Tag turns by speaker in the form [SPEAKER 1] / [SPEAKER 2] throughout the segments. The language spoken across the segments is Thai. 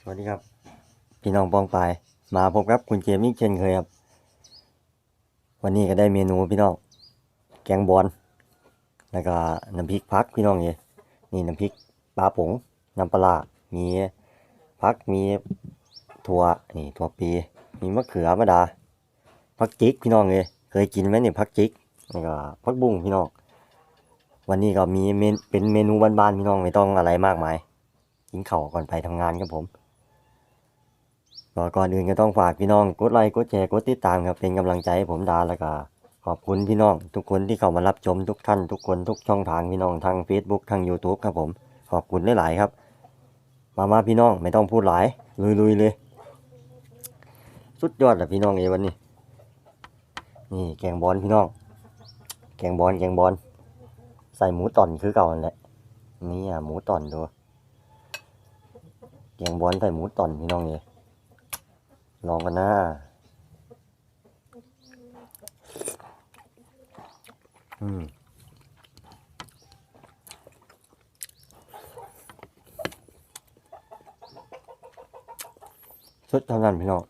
[SPEAKER 1] สวัสดีครับ พี่น้องปองปายมาพบกับคุณเจมส์เช่นเคยครับ วันนี้ก็ได้เมนูพี่น้องแกงบอลแล้วก็น้ำพริกพักพี่น้องนี่นี่น้ำพริกปลาผงน้ำปลามีพักมีถั่วนี่ถั่วปีมีมะเขือมะดาพักจิกพี่น้องเลยเคยกินไหมเนี่ยพักจิกแล้วก็พักบุ้งพี่น้องวันนี้ก็มีเมนเป็นเมนูบ้านๆพี่น้องไม่ต้องอะไรมากมายกินข้าก่อนไปทำงานครับผม ก็ก่อนอื่นก็ต้องฝากพี่น้องกดไลค์กดแชร์กดติดตามครับเป็นกำลังใจให้ผมดาแล้วก็ขอบคุณพี่น้อง ทุกคนที่เข้ามารับชมทุกท่านทุกคนทุกช่องทางพี่น้องทาง Facebook ทาง YouTube ครับผมขอบคุณหลายๆครับ มามาพี่น้องไม่ต้องพูดหลายลุยๆเลย สุดยอดอะพี่น้องเอวันนี้นี่แกงบอลพี่น้อง แกงบอลแกงบอลใส่หมูต่อนคือเก่านั่นแหละนี่อะหมูต่อนดูแกงบอลใส่หมูต่อนพี่น้องนี่ องกันนะอืมสุดเท่านั้นพี่น้อง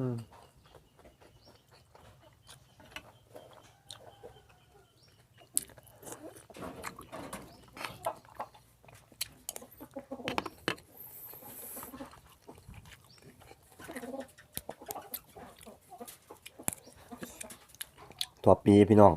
[SPEAKER 1] อืมตัวปีพี่น้อง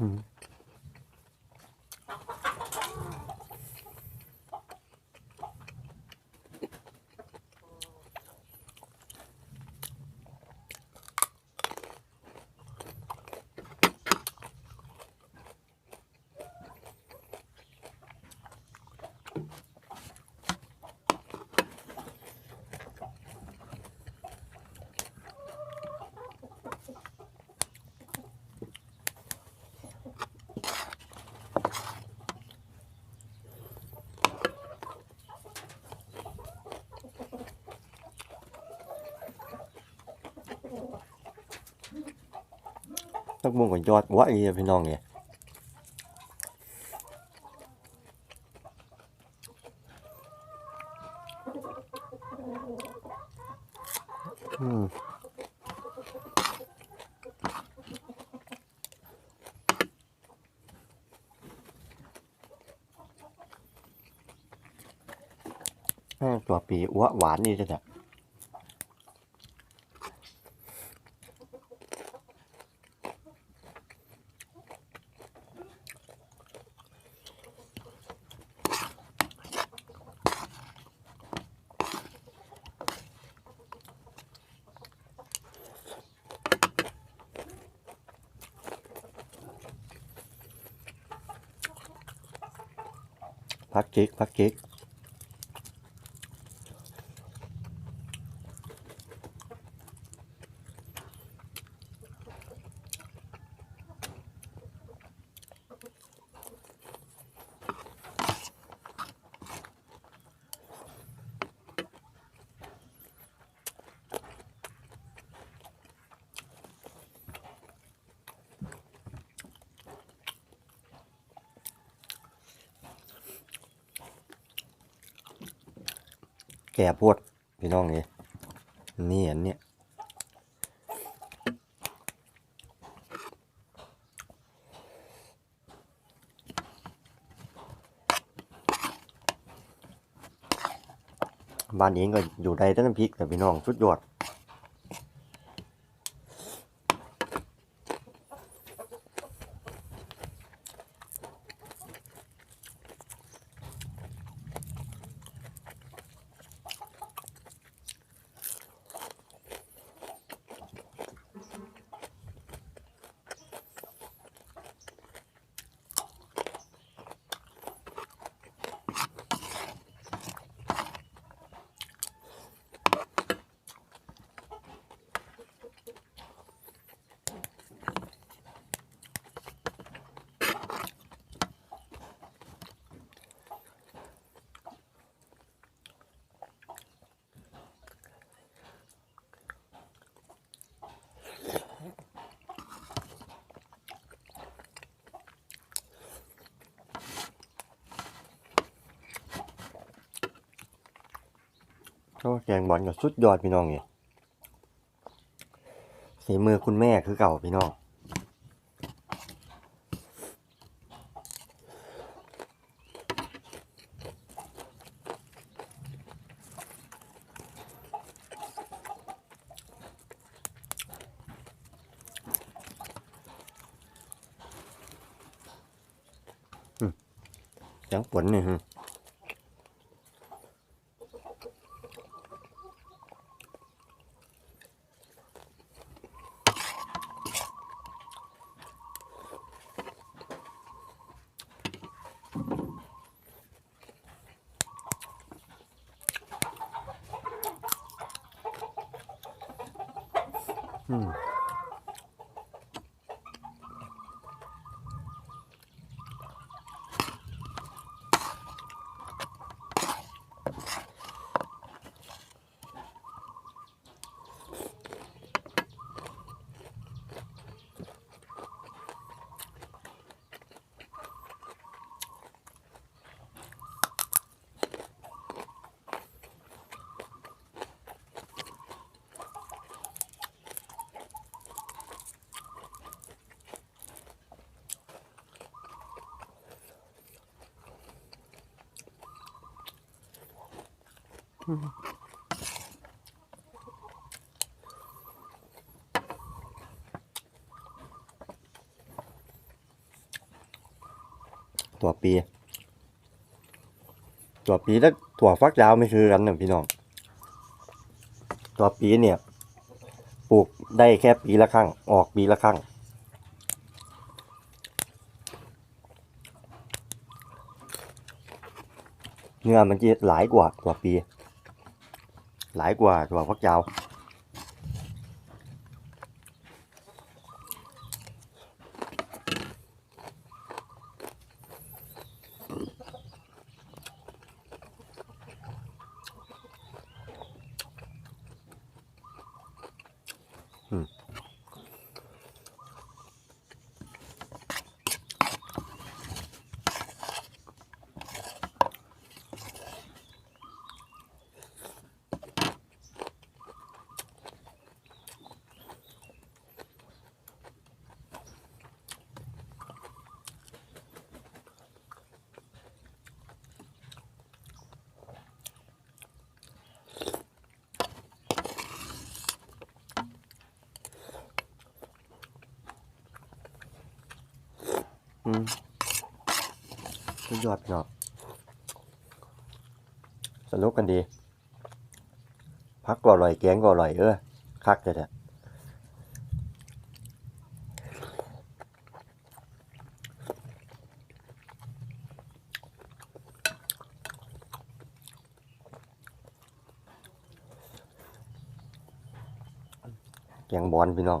[SPEAKER 1] Mm. ตักบุญก็ยอดวะอีพี่น้องเนี่ยอืมตัวปีอ้วหวานนี่จะ พักจิกพักจิก แก่ปวดพี่น้องนี่นี่อันเนี้ยบ้านเองก็อยู่ได้แต่น้ำพริกแต่พี่น้องสุดยอด ก็ แกงบอลก็สุดยอดพี่น้องเนี่ยสีมือคุณแม่คือเก่าพี่น้องยังฝนเนี่ฮึ อืม ตัวปีตัวปีแล้วถั่วฟักยาวไม่คือกันนะพี่น้องตัวปีเนี่ย ปลูกได้แค่ปีละครั้ง ออกปีละครั้งเนื้อมันจะหลายกว่าตัวปี หลายก สุดยอดพี่น้องสนุกกันดีพักก็อร่อยแกงก็อร่อยเออคักเลยแหละแกงบอลพี่น้อง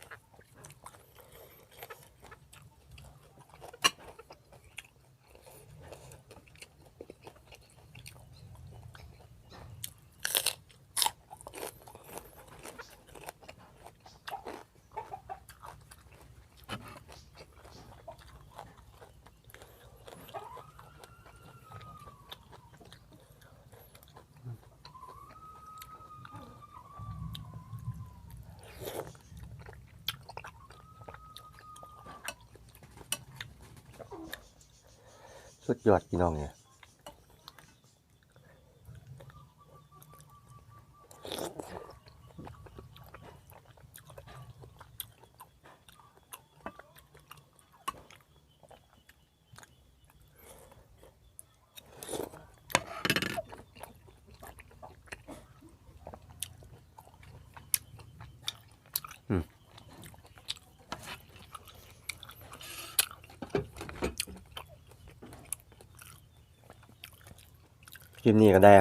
[SPEAKER 1] สุดยอดพี่น้องเนี่ย คลิปนี้ก็ได้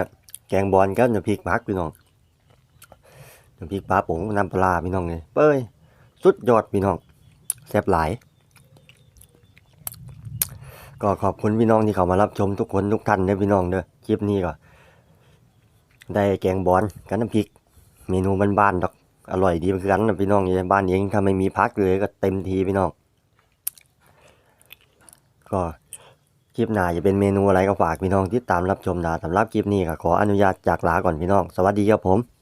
[SPEAKER 1] แกงบอลกับน้ำพริกพักพี่น้องน้ำพริกปลาผงน้ำปลาพี่น้องเลยเป้ยสุดยอดพี่น้องแซ่บหลาย ก็ขอบคุณพี่น้องที่เขามารับชมทุกคนทุกท่านเด้อพี่น้องเด้อคลิปนี้ก็ได้แกงบอลกับน้ำพริก เมนูบ้านๆดอกอร่อยดีเหมือนกันนะพี่น้องในบ้านเองถ้าไม่มีพักเลยก็เต็มทีพี่น้อง ก็ ลิปหน้าจะเป็นเมนูอะไรก็ฝากพี่น้องติดตามรับชมนะสำหรับคลิปนี้ก็ขออนุญาตจากลาก่อนพี่น้อง สวัสดีครับผม